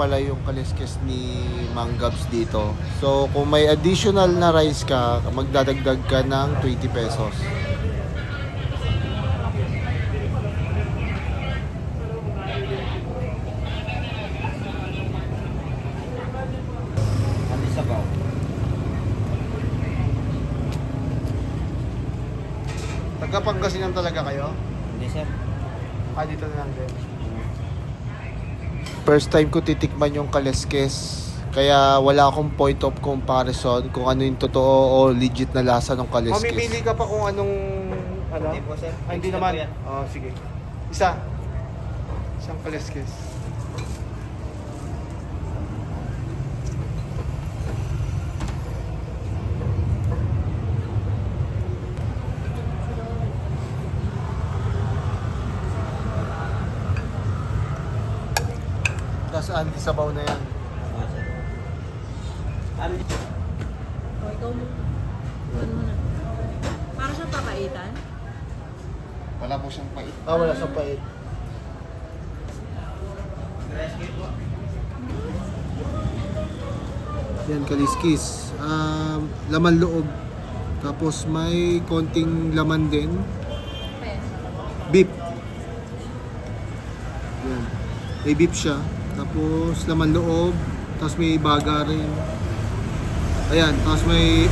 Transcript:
pala yung kaliskes ni Manggabs dito. So, kung may additional na rice ka, magdadagdag ka ng 20 pesos. Ano? Taga Pangasinan talaga kayo? Hindi sir. Ah, dito na lang din. First time ko titikman yung kaleskes. Kaya wala akong point of comparison kung ano yung totoo o legit na lasa ng kaleskes. Mamimili ka pa kung anong ano? Hindi po sir. Ah, hindi naman. Oh, sige. Isa. Isang kaleskes. Tapos Andy sabaw na yan. Ano? O, ikaw mo. Ano na? Para siyang papaitan? Wala po siyang pait. Ah, wala siyang pait. Yan, kaliskis. Um, laman loob. Tapos may konting laman din. Beef. Yan. May beef siya. Tapos laman loob. Tapos may baga rin. Ayan. Tapos may